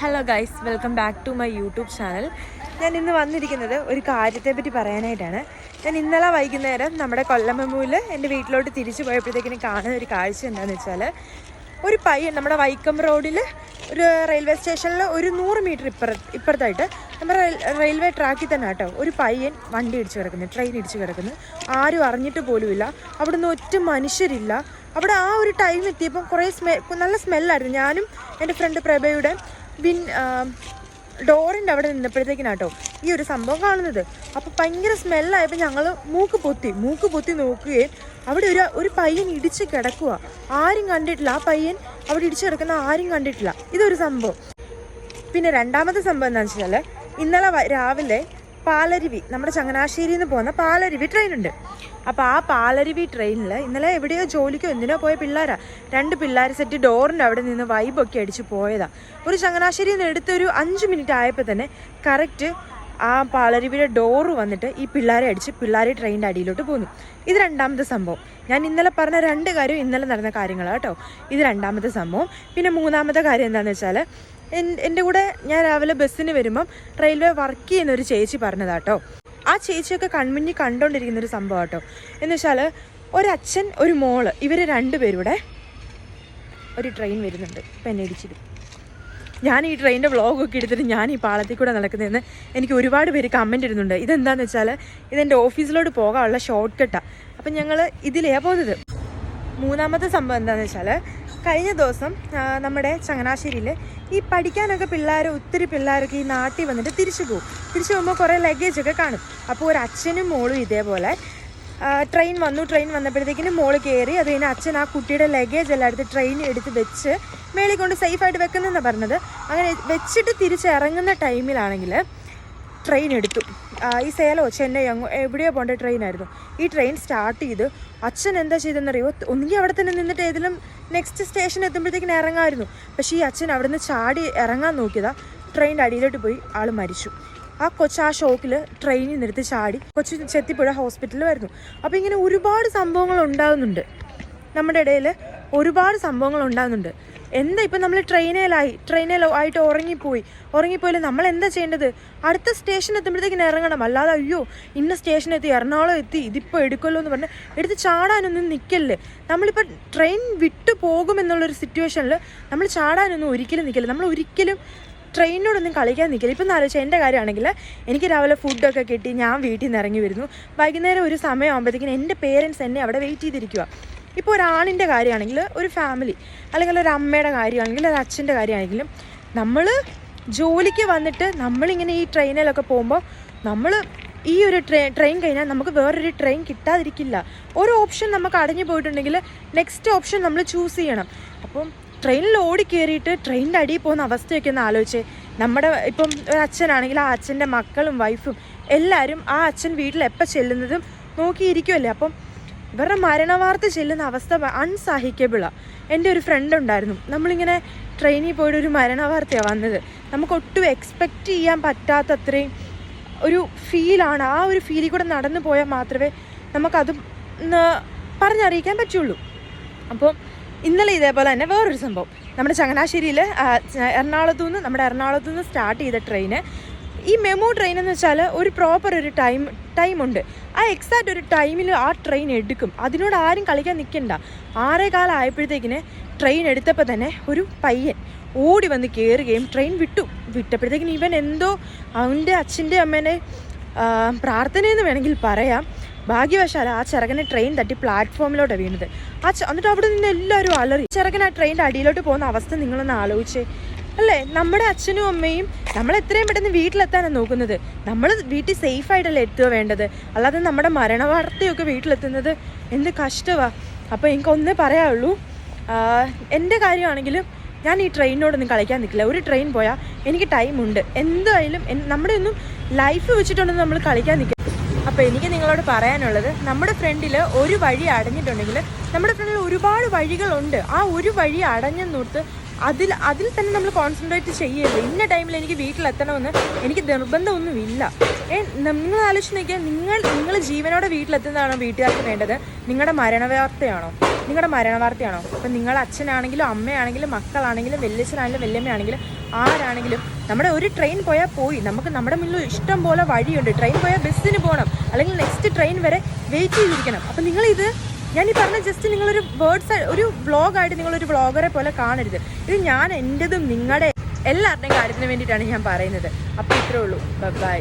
Hello guys welcome back to my YouTube channel ഞാൻ ഇന്ന് വന്നിരിക്കുന്നത് ഒരു കാര്യത്തെ പറ്റി പറയാനായിട്ടാണ്. ഞാൻ ഇന്നലെ വൈകുന്നേരം നമ്മുടെ കൊല്ലമ്മൂൽ എന്റെ വീട്ടിലോട്ട് തിരിച്ചു പോയപ്പോഴത്തേക്കിനും കാണുന്ന ഒരു കാഴ്ച എന്താണെന്ന് വെച്ചാൽ ഒരു പയ്യൻ നമ്മുടെ വൈക്കം റോഡിൽ ഒരു റെയിൽവേ സ്റ്റേഷനിൽ ഒരു നൂറ് മീറ്റർ ഇപ്പുറ ഇപ്പുറത്തായിട്ട് നമ്മുടെ റെയിൽവേ ട്രാക്കിൽ തന്നെ കേട്ടോ ഒരു പയ്യൻ വണ്ടി ഇടിച്ചു കിടക്കുന്നു ട്രെയിൻ ഇടിച്ചു കിടക്കുന്നു. ആരും അറിഞ്ഞിട്ട് പോലുമില്ല. അവിടുന്ന് ഒറ്റ മനുഷ്യരില്ല. അവിടെ ആ ഒരു ടൈം എത്തിയപ്പം കുറേ സ്മെ നല്ല സ്മെല്ലായിരുന്നു ഞാനും എന്റെ ഫ്രണ്ട് പ്രഭയുടെ വിൻ ഡോറിന്റെ അവിടെ നിന്നപ്പോഴത്തേക്കിനാ കേട്ടോ ഈ ഒരു സംഭവം കാണുന്നത്. അപ്പോൾ ഭയങ്കര സ്മെല്ലായപ്പോൾ ഞങ്ങൾ മൂക്ക് പൊത്തി മൂക്ക് പൊത്തി നോക്കുകയും. അവിടെ ഒരു ഒരു പയ്യൻ ഇടിച്ച് കിടക്കുക ആരും കണ്ടിട്ടില്ല. ആ പയ്യൻ അവിടെ ഇടിച്ച് കിടക്കുന്ന ആരും കണ്ടിട്ടില്ല. ഇതൊരു സംഭവം. പിന്നെ രണ്ടാമത്തെ സംഭവം എന്താണെന്ന് വെച്ചാൽ ഇന്നലെ രാവിലെ പാലരുവി നമ്മുടെ ചങ്ങനാശ്ശേരിയിൽ നിന്ന് പോകുന്ന പാലരുവി ട്രെയിൻ ഉണ്ട് അപ്പോൾ ആ പാലരുവി ട്രെയിനിൽ ഇന്നലെ എവിടെയോ ജോലിക്കോ എന്തിനോ പോയ പിള്ളേരാ. രണ്ട് പിള്ളേർ സെറ്റ് ഡോറിന്റെ അവിടെ നിന്ന് വൈബൊക്കെ അടിച്ച് പോയതാ. ഒരു ചങ്ങനാശ്ശേരിയിൽ നിന്ന് എടുത്തൊരു അഞ്ച് മിനിറ്റ് ആയപ്പോൾ തന്നെ കറക്റ്റ് ആ പാലരുവിയുടെ ഡോറ് വന്നിട്ട് ഈ പിള്ളേരെ അടിച്ച് പിള്ളേരെ ട്രെയിനിന്റെ അടിയിലോട്ട് പോന്നു. ഇത് രണ്ടാമത്തെ സംഭവം. ഞാൻ ഇന്നലെ പറഞ്ഞ രണ്ട് കാര്യം ഇന്നലെ നടന്ന കാര്യങ്ങളാണ് കേട്ടോ. ഇത് രണ്ടാമത്തെ സംഭവം. പിന്നെ മൂന്നാമത്തെ കാര്യം എന്താണെന്ന് വെച്ചാൽ എന്റെ കൂടെ ഞാൻ രാവിലെ ബസ്സിന് വരുമ്പം റെയിൽവേ വർക്ക് ചെയ്യുന്ന ഒരു ചേച്ചി പറഞ്ഞതാട്ടോ. ആ ചേച്ചിയൊക്കെ കൺമുന്നിൽ കണ്ടുകൊണ്ടിരിക്കുന്ന ഒരു സംഭവം കേട്ടോ എന്ന് വെച്ചാൽ ഒരച്ഛൻ ഒരു മോൾ ഇവർ രണ്ടുപേരുടെ ഒരു ട്രെയിൻ വരുന്നുണ്ട്. ഇപ്പം എന്നെ ഇടിച്ചിടും. ഞാൻ ഈ ട്രെയിനിന്റെ വ്ളോഗൊക്കെ എടുത്തിട്ട് ഞാൻ ഈ പാളത്തിൽ കൂടെ നടക്കുന്നതെന്ന് എനിക്ക് ഒരുപാട് പേര് കമന്റ് ഇടുന്നുണ്ട്. ഇതെന്താന്ന് വെച്ചാൽ ഇതെന്റെ ഓഫീസിലോട്ട് പോകാനുള്ള ഷോർട്ട് കട്ടാണ് അപ്പം ഞങ്ങൾ ഇതിലേ പോകുന്നത്. മൂന്നാമത്തെ സംഭവം എന്താണെന്ന് വെച്ചാൽ കഴിഞ്ഞ ദിവസം നമ്മുടെ ചങ്ങനാശ്ശേരിയിൽ ഈ പഠിക്കാനൊക്കെ പിള്ളേർ ഒത്തിരി പിള്ളേരൊക്കെ ഈ നാട്ടിൽ വന്നിട്ട് തിരിച്ചു പോകും. തിരിച്ചു പോകുമ്പോൾ കുറേ ലഗേജ് ഒക്കെ കാണും. അപ്പോൾ ഒരു അച്ഛനും മോളും ഇതേപോലെ ട്രെയിൻ വന്നു ട്രെയിൻ വന്നപ്പോഴത്തേക്കിനും മോൾ കയറി അത് കഴിഞ്ഞ് അച്ഛൻ ആ കുട്ടിയുടെ ലഗേജ് എല്ലാം എടുത്ത് ട്രെയിൻ എടുത്ത് വെച്ച് മേളിൽ കൊണ്ട് സേഫായിട്ട് വെക്കുന്നെന്നാണ് പറഞ്ഞത്. അങ്ങനെ വെച്ചിട്ട് തിരിച്ചിറങ്ങുന്ന ടൈമിലാണെങ്കിൽ ട്രെയിൻ എടുത്തു. ഈ സേലോ ചെന്നൈ അങ്ങോ എവിടെയോ പോകേണ്ട ട്രെയിനായിരുന്നു ഈ ട്രെയിൻ സ്റ്റാർട്ട് ചെയ്ത് അച്ഛൻ എന്താ ചെയ്തെന്നറിയോ ഒന്നുകിൽ അവിടെ തന്നെ നിന്നിട്ട് ഏതെങ്കിലും നെക്സ്റ്റ് സ്റ്റേഷൻ എത്തുമ്പോഴത്തേക്കിന് ഇറങ്ങാമായിരുന്നു. പക്ഷേ ഈ അച്ഛൻ അവിടെ നിന്ന് ചാടി ഇറങ്ങാൻ നോക്കിയതാ ട്രെയിനിന്റെ അടിയിലോട്ട് പോയി ആൾ മരിച്ചു. ആ കൊച്ചു ആ ഷോക്കിൽ ട്രെയിനിൽ നിന്നെടുത്ത് ചാടി കൊച്ചു ചെത്തിപ്പുഴ ഹോസ്പിറ്റലിൽ വരുന്നു. അപ്പോൾ ഇങ്ങനെ ഒരുപാട് സംഭവങ്ങൾ ഉണ്ടാകുന്നുണ്ട് നമ്മുടെ ഇടയിൽ ഒരുപാട് സംഭവങ്ങൾ ഉണ്ടാകുന്നുണ്ട് എന്താ ഇപ്പം നമ്മൾ ട്രെയിനിലായി ട്രെയിനിലോ ആയിട്ട് ഉറങ്ങിപ്പോയി. ഉറങ്ങിപ്പോയാലും നമ്മൾ എന്താ ചെയ്യേണ്ടത്? അടുത്ത സ്റ്റേഷൻ എത്തുമ്പോഴത്തേക്കിന് ഇറങ്ങണം. അല്ലാതെ അയ്യോ ഇന്ന സ്റ്റേഷൻ എത്തി എറണാകുളം എത്തി ഇതിപ്പോൾ എടുക്കുമല്ലോ എന്ന് പറഞ്ഞ് എടുത്ത് ചാടാനൊന്നും നിൽക്കല്ലേ നമ്മളിപ്പോൾ ട്രെയിൻ വിട്ടു പോകുമെന്നുള്ളൊരു സിറ്റുവേഷനിൽ നമ്മൾ ചാടാനൊന്നും ഒരിക്കലും നിൽക്കില്ല നമ്മൾ ഒരിക്കലും ട്രെയിനിനോടൊന്നും കളിക്കാൻ നിൽക്കില്ല ഇപ്പം ആലോചിച്ചാൽ എന്റെ കാര്യമാണെങ്കിൽ എനിക്ക് രാവിലെ ഫുഡൊക്കെ കിട്ടി ഞാൻ വീട്ടിൽ നിന്ന് ഇറങ്ങി വരുന്നു. വൈകുന്നേരം ഒരു സമയമാകുമ്പോഴത്തേക്കിനും എന്റെ പേരൻസ് എന്നെ അവിടെ വെയിറ്റ് ചെയ്തിരിക്കുക ഇപ്പോൾ ഒരാണിന്റെ കാര്യമാണെങ്കിൽ ഒരു ഫാമിലി അല്ലെങ്കിൽ ഒരു അമ്മയുടെ കാര്യമാണെങ്കിൽ ഒരു അച്ഛന്റെ കാര്യമാണെങ്കിലും നമ്മൾ ജോലിക്ക് വന്നിട്ട് നമ്മളിങ്ങനെ ഈ ട്രെയിനിലൊക്കെ പോകുമ്പോൾ നമ്മൾ ഈ ഒരു ട്രെയിൻ ട്രെയിൻ കഴിഞ്ഞാൽ നമുക്ക് വേറൊരു ട്രെയിൻ കിട്ടാതിരിക്കില്ല. ഒരു ഓപ്ഷൻ നമുക്ക് അടഞ്ഞു പോയിട്ടുണ്ടെങ്കിൽ നെക്സ്റ്റ് ഓപ്ഷൻ നമ്മൾ ചൂസ് ചെയ്യണം. അപ്പം ട്രെയിനിൽ ഓടി കയറിയിട്ട് ട്രെയിനിന്റെ അടിയിൽ പോകുന്ന അവസ്ഥയൊക്കെ ഒന്ന് ആലോചിച്ച് നമ്മുടെ ഇപ്പം ഒരു അച്ഛനാണെങ്കിൽ ആ അച്ഛന്റെ മക്കളും വൈഫും എല്ലാവരും ആ അച്ഛൻ വീട്ടിൽ എപ്പോൾ ചെല്ലുന്നതും നോക്കിയിരിക്കുമല്ലേ അപ്പം ഇവരുടെ മരണവാർത്ത ചെല്ലുന്ന അവസ്ഥ അൺസഹിക്കബിളാണ് എന്റെ ഒരു ഫ്രണ്ട് ഉണ്ടായിരുന്നു. നമ്മളിങ്ങനെ ട്രെയിനിൽ പോയിട്ട് ഒരു മരണവാർത്തയാണ് വന്നത്. നമുക്ക് ഒട്ടും എക്സ്പെക്റ്റ് ചെയ്യാൻ പറ്റാത്തത്രയും ഒരു ഫീലാണ് ആ ഒരു ഫീലിൽ കൂടെ നടന്നു പോയാൽ മാത്രമേ നമുക്കത് പറഞ്ഞറിയിക്കാൻ പറ്റുള്ളൂ. അപ്പോൾ ഇന്നലെ ഇതേപോലെ തന്നെ വേറൊരു സംഭവം. നമ്മുടെ ചങ്ങനാശ്ശേരിയിൽ എറണാകുളത്തു നിന്ന് നമ്മുടെ എറണാകുളത്തു നിന്ന് സ്റ്റാർട്ട് ചെയ്ത ട്രെയിന് ഈ മെമോ ട്രെയിൻ എന്ന് വെച്ചാൽ ഒരു പ്രോപ്പർ ഒരു ടൈം ടൈമുണ്ട് ആ എക്സാക്റ്റ് ഒരു ടൈമിൽ ആ ട്രെയിൻ എടുക്കും. അതിനോട് ആരും കളിക്കാൻ നിൽക്കണ്ട ആറേ കാലം ആയപ്പോഴത്തേക്കിന് ട്രെയിൻ എടുത്തപ്പോൾ തന്നെ ഒരു പയ്യൻ ഓടി വന്ന് കയറുകയും ട്രെയിൻ വിട്ടു. വിട്ടപ്പോഴത്തേക്കിന് ഇവൻ എന്തോ അവന്റെ അച്ഛന്റെ അമ്മേനെ പ്രാർത്ഥനയെന്ന് വേണമെങ്കിൽ പറയാം. ഭാഗ്യവശാൽ ആ ചെറുക്കനെ ട്രെയിൻ തട്ടി പ്ലാറ്റ്ഫോമിലോട്ട് വീണത്. ആ എന്നിട്ട് അവിടെ നിന്ന് എല്ലാവരും അലറി. ചെറുക്കൻ ആ ട്രെയിനിന്റെ അടിയിലോട്ട് പോകുന്ന അവസ്ഥ നിങ്ങളൊന്ന് ആലോചിച്ചേ. അല്ലേ? നമ്മുടെ അച്ഛനും അമ്മയും നമ്മൾ എത്രയും പെട്ടെന്ന് വീട്ടിലെത്താനാണ് നോക്കുന്നത്. നമ്മൾ വീട്ടിൽ സേഫ് ആയിട്ടല്ലേ എത്തുക വേണ്ടത്? അല്ലാതെ നമ്മുടെ മരണവാർത്തയൊക്കെ വീട്ടിലെത്തുന്നത് എന്ത് കഷ്ടമാണ് അപ്പോൾ എനിക്ക് ഒന്നേ പറയാനുള്ളൂ. ആഹ് എന്റെ കാര്യമാണെങ്കിലും ഞാൻ ഈ ട്രെയിനിനോടൊന്നും കളിക്കാൻ നിൽക്കില്ല. ഒരു ട്രെയിൻ പോയാൽ എനിക്ക് ടൈമുണ്ട് എന്തായാലും നമ്മുടെ ഒന്നും ലൈഫ് വെച്ചിട്ടൊന്നും നമ്മൾ കളിക്കാൻ നിൽക്കില്ല. അപ്പോൾ എനിക്ക് നിങ്ങളോട് പറയാനുള്ളത് നമ്മുടെ ഫ്രണ്ടിൽ ഒരു വഴി അടഞ്ഞിട്ടുണ്ടെങ്കിൽ നമ്മുടെ ഫ്രണ്ടിൽ ഒരുപാട് വഴികളുണ്ട്. ആ ഒരു വഴി അടഞ്ഞെന്നോർത്ത് അതിൽ അതിൽ തന്നെ നമ്മൾ കോൺസെൻട്രേറ്റ് ചെയ്യരുത്. ഇന്ന ടൈമിൽ എനിക്ക് വീട്ടിലെത്തണമെന്ന് എനിക്ക് നിർബന്ധമൊന്നുമില്ല. ഏ നിങ്ങൾ ആലോചിച്ച് നോക്കിയാൽ നിങ്ങൾ നിങ്ങൾ ജീവനോടെ വീട്ടിലെത്തുന്നതാണോ വീട്ടുകാർക്ക് വേണ്ടത്? നിങ്ങളുടെ മരണവാർത്തയാണോ? നിങ്ങളുടെ മരണവാർത്തയാണോ? അപ്പം നിങ്ങളുടെ അച്ഛനാണെങ്കിലും അമ്മയാണെങ്കിലും മക്കളാണെങ്കിലും വല്യച്ഛനാണെങ്കിലും വല്യമ്മയാണെങ്കിലും ആരാണെങ്കിലും നമ്മുടെ ഒരു ട്രെയിൻ പോയാൽ പോയി. നമുക്ക് നമ്മുടെ മുന്നിൽ ഇഷ്ടം പോലെ വഴിയുണ്ട്. ട്രെയിൻ പോയാൽ ബസ്സിന് പോകണം അല്ലെങ്കിൽ നെക്സ്റ്റ് ട്രെയിൻ വരെ വെയിറ്റ് ചെയ്തിരിക്കണം. അപ്പം നിങ്ങളിത് ഞാൻ ഈ പറഞ്ഞ ജസ്റ്റ് നിങ്ങളൊരു വേർഡ്സ് ഒരു വ്ളോഗായിട്ട് നിങ്ങളൊരു വ്ളോഗറെ പോലെ കാണരുത്. ഇത് ഞാൻ എന്റെതും നിങ്ങളുടെ എല്ലാവരുടെയും കാര്യത്തിന് വേണ്ടിയിട്ടാണ് ഞാൻ പറയുന്നത്. അപ്പോൾ ഇത്രേ ഉള്ളൂ. ബൈ